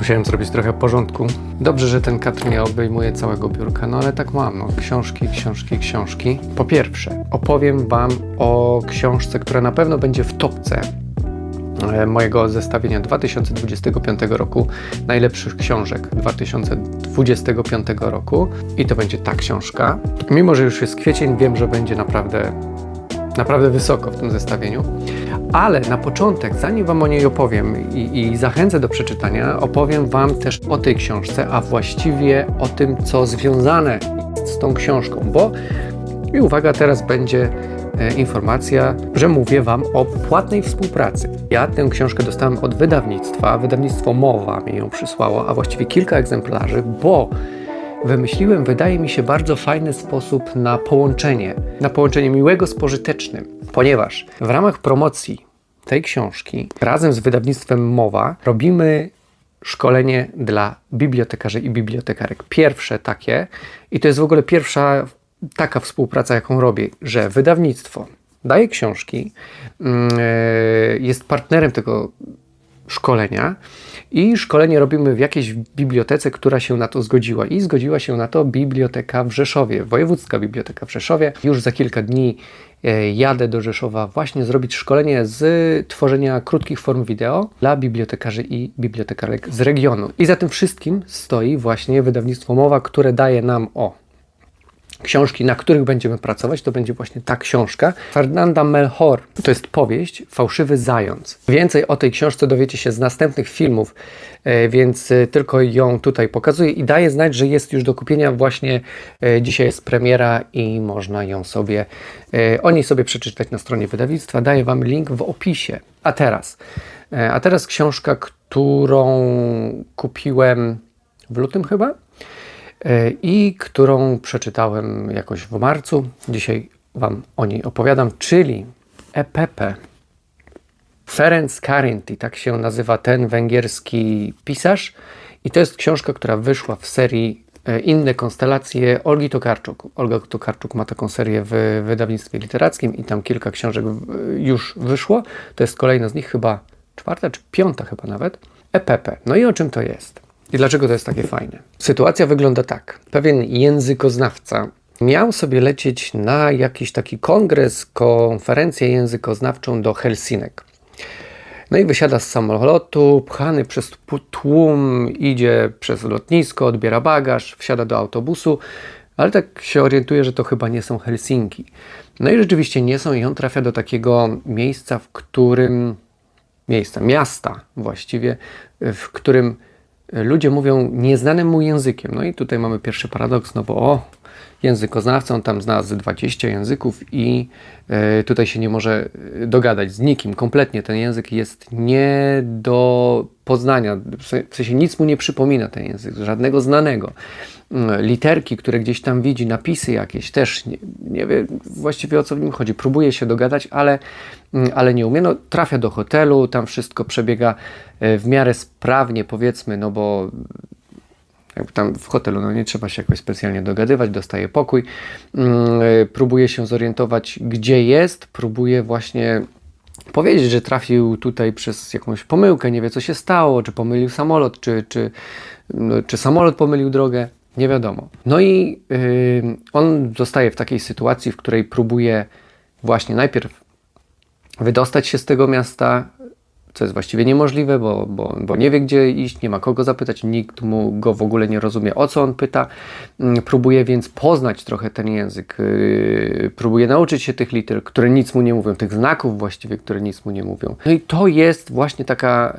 Musiałem zrobić trochę porządku. Dobrze, że ten kadr nie obejmuje całego biurka, no ale tak mam. No. Książki, książki, książki. Po pierwsze, opowiem Wam o książce, która na pewno będzie w topce e, mojego zestawienia 2025 roku najlepszych książek 2025 roku i to będzie ta książka. Mimo, że już jest kwiecień, wiem, że będzie naprawdę naprawdę wysoko w tym zestawieniu. Ale na początek, zanim Wam o niej opowiem i, i, zachęcę do przeczytania, opowiem Wam też o tej książce, a właściwie o tym, co związane z tą książką, bo i uwaga, teraz będzie e, informacja, że mówię Wam o płatnej współpracy. Ja tę książkę dostałem od wydawnictwa, wydawnictwo Mowa mi ją przysłało, a właściwie kilka egzemplarzy, bo wymyśliłem, wydaje mi się, bardzo fajny sposób na połączenie, na połączenie miłego z pożytecznym, ponieważ w ramach promocji tej książki razem z wydawnictwem Mowa robimy szkolenie dla bibliotekarzy i bibliotekarek. Pierwsze takie i to jest w ogóle pierwsza taka współpraca, jaką robię, że wydawnictwo daje książki, mm, e, jest partnerem tego szkolenia i szkolenie robimy w jakiejś bibliotece, która się na to zgodziła. I zgodziła się na to Biblioteka w Rzeszowie, Wojewódzka Biblioteka w Rzeszowie. Już za kilka dni e, jadę do Rzeszowa właśnie zrobić szkolenie z tworzenia krótkich form wideo dla bibliotekarzy i bibliotekarek z regionu. I za tym wszystkim stoi właśnie wydawnictwo Mowa, które daje nam o książki, na których będziemy pracować, to będzie właśnie ta książka. Fernanda Melchor to jest powieść Fałszywy Zając. Więcej o tej książce dowiecie się z następnych filmów, e, więc e, tylko ją tutaj pokazuję i daję znać, że jest już do kupienia właśnie e, dzisiaj jest premiera i można ją sobie, o niej sobie przeczytać na stronie wydawnictwa. Daję Wam link w opisie. A teraz, a teraz książka, którą kupiłem w lutym chyba i którą przeczytałem jakoś w marcu. Dzisiaj Wam o niej opowiadam, czyli EPP. Ferenc Karinti, tak się nazywa ten węgierski pisarz. I to jest książka, która wyszła w serii e, Inne konstelacje Olgi Tokarczuk. Olga Tokarczuk ma taką serię w wydawnictwie literackim i tam kilka książek już wyszło. To jest kolejna z nich, chyba czwarta czy piąta chyba nawet. EPP. No i o czym to jest? I dlaczego to jest takie fajne? Sytuacja wygląda tak. Pewien językoznawca miał sobie lecieć na jakiś taki kongres, konferencję językoznawczą do Helsinek. No i wysiada z samolotu, pchany przez tłum, idzie przez lotnisko, odbiera bagaż, wsiada do autobusu, ale tak się orientuje, że to chyba nie są Helsinki. No i rzeczywiście nie są i on trafia do takiego miejsca, w którym miejsca, miasta właściwie, w którym ludzie mówią nieznanym mu językiem. No i tutaj mamy pierwszy paradoks, no bo o, językoznawca, on tam zna z 20 języków i y, tutaj się nie może dogadać z nikim. Kompletnie ten język jest nie do poznania, w sensie nic mu nie przypomina ten język, żadnego znanego. Mm, literki, które gdzieś tam widzi, napisy jakieś, też nie, nie wie właściwie o co w nim chodzi. Próbuje się dogadać, ale, mm, ale nie umie. No, trafia do hotelu, tam wszystko przebiega e, w miarę sprawnie, powiedzmy, no bo jakby tam w hotelu no nie trzeba się jakoś specjalnie dogadywać, dostaje pokój, mm, e, próbuje się zorientować, gdzie jest, próbuje właśnie powiedzieć, że trafił tutaj przez jakąś pomyłkę, nie wie co się stało, czy pomylił samolot, czy, czy, no, czy samolot pomylił drogę. Nie wiadomo. No i yy, on zostaje w takiej sytuacji, w której próbuje właśnie najpierw wydostać się z tego miasta, co jest właściwie niemożliwe, bo, bo, bo nie wie gdzie iść, nie ma kogo zapytać, nikt mu go w ogóle nie rozumie, o co on pyta. Yy, próbuje więc poznać trochę ten język, yy, próbuje nauczyć się tych liter, które nic mu nie mówią, tych znaków właściwie, które nic mu nie mówią. No i to jest właśnie taka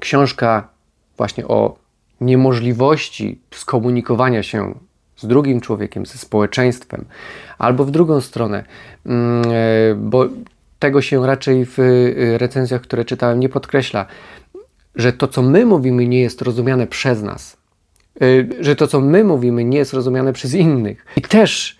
książka właśnie o niemożliwości skomunikowania się z drugim człowiekiem, ze społeczeństwem, albo w drugą stronę, mm, e, bo tego się raczej w e, recenzjach, które czytałem, nie podkreśla, że to, co my mówimy, nie jest rozumiane przez nas, e, że to, co my mówimy, nie jest rozumiane przez innych. I też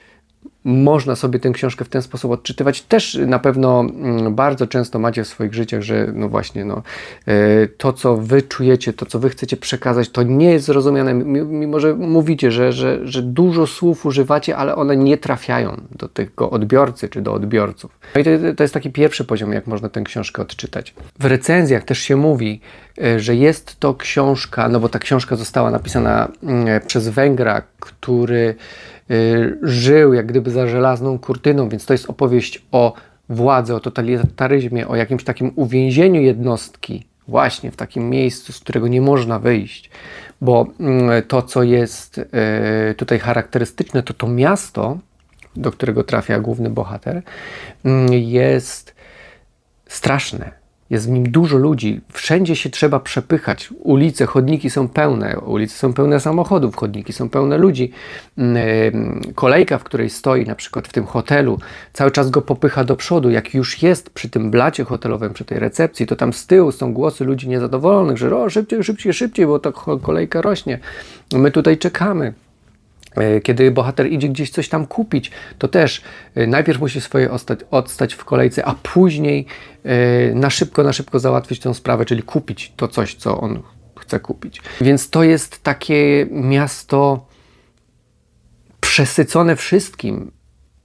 można sobie tę książkę w ten sposób odczytywać. Też na pewno mm, bardzo często macie w swoich życiach, że no właśnie no, e, to, co wy czujecie, to, co wy chcecie przekazać, to nie jest zrozumiane, mimo że mówicie, że, że, że dużo słów używacie, ale one nie trafiają do tego odbiorcy czy do odbiorców. No i to, to jest taki pierwszy poziom, jak można tę książkę odczytać. W recenzjach też się mówi, e, że jest to książka, no bo ta książka została napisana mm, przez Węgra, który żył jak gdyby za żelazną kurtyną, więc to jest opowieść o władzy, o totalitaryzmie, o jakimś takim uwięzieniu jednostki, właśnie w takim miejscu, z którego nie można wyjść. Bo mm, to, co jest y, tutaj charakterystyczne, to to miasto, do którego trafia główny bohater, mm, jest straszne jest w nim dużo ludzi, wszędzie się trzeba przepychać. Ulice, chodniki są pełne, ulice są pełne samochodów, chodniki są pełne ludzi. Mm, kolejka, w której stoi, na przykład w tym hotelu, cały czas go popycha do przodu. Jak już jest przy tym blacie hotelowym, przy tej recepcji, to tam z tyłu są głosy ludzi niezadowolonych, że o, szybciej, szybciej, szybciej, bo ta kolejka rośnie. My tutaj czekamy. E, kiedy bohater idzie gdzieś coś tam kupić, to też e, najpierw musi swoje odstać, w kolejce, a później e, na szybko, na szybko załatwić tę sprawę, czyli kupić to coś, co on chce kupić. Więc to jest takie miasto przesycone wszystkim.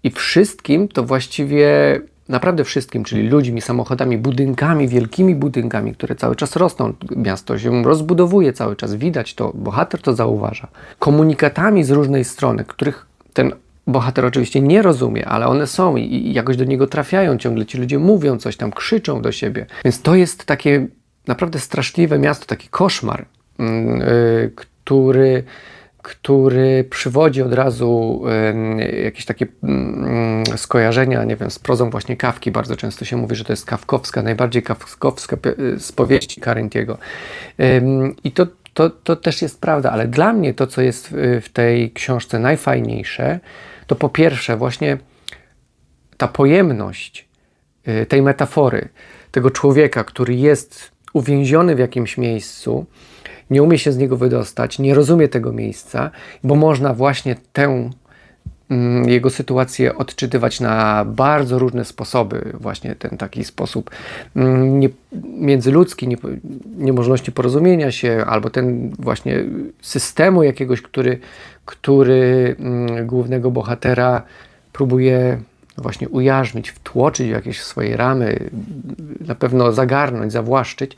I wszystkim to właściwie naprawdę wszystkim, czyli ludźmi, samochodami, budynkami, wielkimi budynkami, które cały czas rosną. Miasto się rozbudowuje cały czas, widać to, bohater to zauważa. Komunikatami z różnej strony, których ten bohater oczywiście nie rozumie, ale one są i jakoś do niego trafiają, ciągle ci ludzie mówią coś tam, krzyczą do siebie. Więc to jest takie naprawdę straszliwe miasto, taki koszmar, yy, który który przywodzi od razu jakieś takie mm, skojarzenia, nie wiem, z prozą właśnie Kawki. Bardzo często się mówi, że to jest kawkowska, najbardziej kawkowska z powieści Karintiego. I to, to, to też jest prawda, ale dla mnie to, co jest w tej książce najfajniejsze, to po pierwsze właśnie ta pojemność y, tej metafory, tego człowieka, który jest uwięziony w jakimś miejscu, nie umie się z niego wydostać, nie rozumie tego miejsca, bo można właśnie tę mm, jego sytuację odczytywać na bardzo różne sposoby, właśnie ten taki sposób mm, nie, międzyludzki, nie, niemożności porozumienia się, albo ten właśnie systemu jakiegoś, który, który mm, głównego bohatera próbuje właśnie ujarzmić, wtłoczyć w jakieś swoje ramy, na pewno zagarnąć, zawłaszczyć.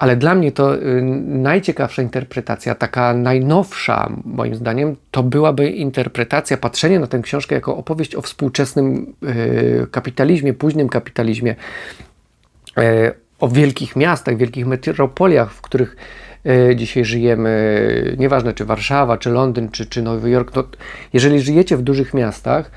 Ale dla mnie to y, najciekawsza interpretacja, taka najnowsza moim zdaniem, to byłaby interpretacja, patrzenie na tę książkę jako opowieść o współczesnym y, kapitalizmie, późnym kapitalizmie, y, o wielkich miastach, wielkich metropoliach, w których dzisiaj żyjemy, nieważne czy Warszawa, czy Londyn, czy, czy Nowy Jork, to jeżeli żyjecie w dużych miastach,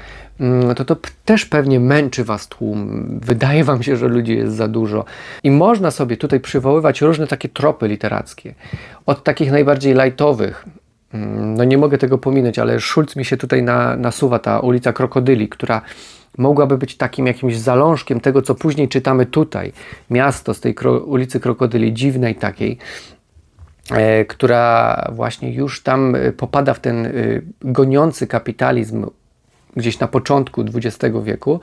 to to też pewnie męczy Was tłum. Wydaje Wam się, że ludzi jest za dużo. I można sobie tutaj przywoływać różne takie tropy literackie. Od takich najbardziej lightowych, mm, no nie mogę tego pominąć, ale Schulz mi się tutaj na, nasuwa, ta ulica Krokodyli, która mogłaby być takim jakimś zalążkiem tego, co później czytamy tutaj. Miasto z tej kro ulicy Krokodyli, dziwnej takiej, e, która właśnie już tam e, popada w ten e, goniący kapitalizm gdzieś na początku XX wieku.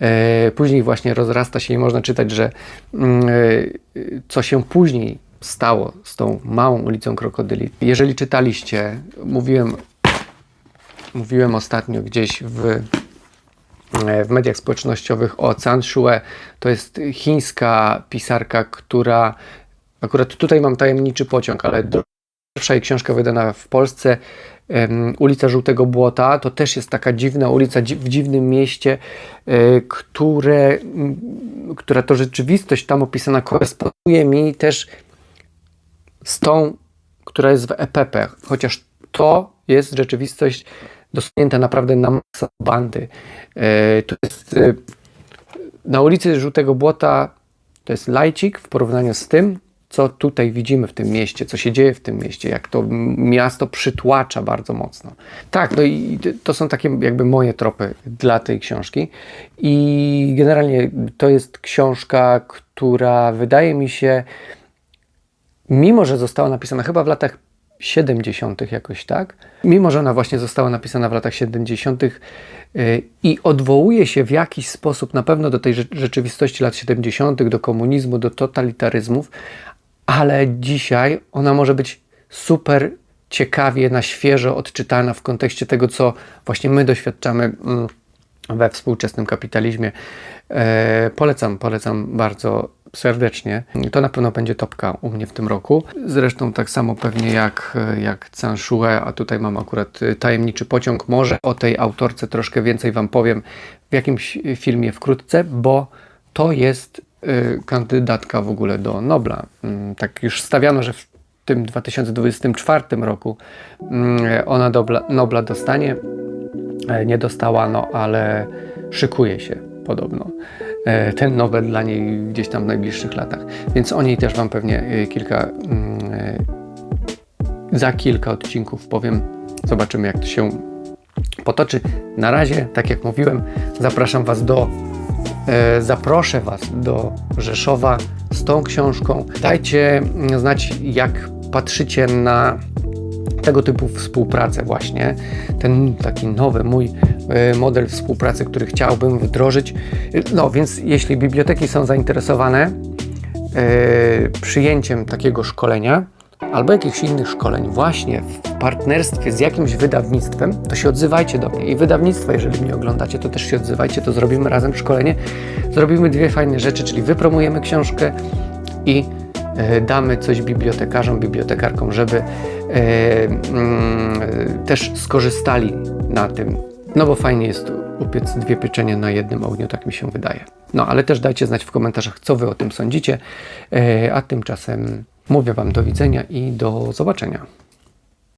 E, później właśnie rozrasta się i można czytać, że mm, e, co się później stało z tą małą ulicą Krokodyli. Jeżeli czytaliście, mówiłem, mówiłem ostatnio gdzieś w, e, w mediach społecznościowych o Chan Shue. To jest chińska pisarka, która akurat tutaj mam tajemniczy pociąg, ale pierwsza jej książka wydana w Polsce ulica Żółtego Błota to też jest taka dziwna ulica w dziwnym mieście, e, które, która to rzeczywistość tam opisana koresponduje mi też z tą, która jest w EPP, chociaż to jest rzeczywistość dosunięta naprawdę na masę bandy. E, to jest e, na ulicy Żółtego Błota to jest lajcik w porównaniu z tym, co tutaj widzimy w tym mieście, co się dzieje w tym mieście, jak to miasto przytłacza bardzo mocno. Tak, no i to są takie jakby moje tropy dla tej książki. I generalnie to jest książka, która wydaje mi się, mimo że została napisana chyba w latach 70. jakoś tak. Mimo, że ona właśnie została napisana w latach 70. y, i odwołuje się w jakiś sposób na pewno do tej rze- rzeczywistości lat 70., do komunizmu, do totalitaryzmów, ale dzisiaj ona może być super ciekawie, na świeżo odczytana w kontekście tego, co właśnie my doświadczamy mm, we współczesnym kapitalizmie. E, polecam, polecam bardzo serdecznie. To na pewno będzie topka u mnie w tym roku. Zresztą tak samo pewnie jak, jak Canshue, a tutaj mam akurat Tajemniczy Pociąg. Może o tej autorce troszkę więcej Wam powiem w jakimś filmie wkrótce, bo to jest kandydatka w ogóle do Nobla. Mm, Tak już stawiano, że w tym 2024 roku mm, ona Nobla, Nobla dostanie. E, Nie dostała, no ale szykuje się podobno e, ten Nobel dla niej gdzieś tam w najbliższych latach. Więc o niej też Wam pewnie e, kilka, mm, za kilka odcinków powiem. Zobaczymy, jak to się potoczy. Na razie, tak jak mówiłem, zapraszam Was do, zaproszę Was do Rzeszowa z tą książką. Dajcie mm, znać, jak patrzycie na tego typu współpracę właśnie, ten taki nowy mój e, model współpracy, który chciałbym wdrożyć. No więc jeśli biblioteki są zainteresowane e, przyjęciem takiego szkolenia albo jakichś innych szkoleń właśnie w partnerstwie z jakimś wydawnictwem, to się odzywajcie do mnie. I wydawnictwa, jeżeli mnie oglądacie, to też się odzywajcie, to zrobimy razem szkolenie. Zrobimy dwie fajne rzeczy, czyli wypromujemy książkę i e, damy coś bibliotekarzom, bibliotekarkom, żeby e, mm, e, też skorzystali na tym. No bo fajnie jest upiec dwie pieczenie na jednym ogniu, tak mi się wydaje. No ale też dajcie znać w komentarzach, co wy o tym sądzicie. A tymczasem mówię wam do widzenia i do zobaczenia.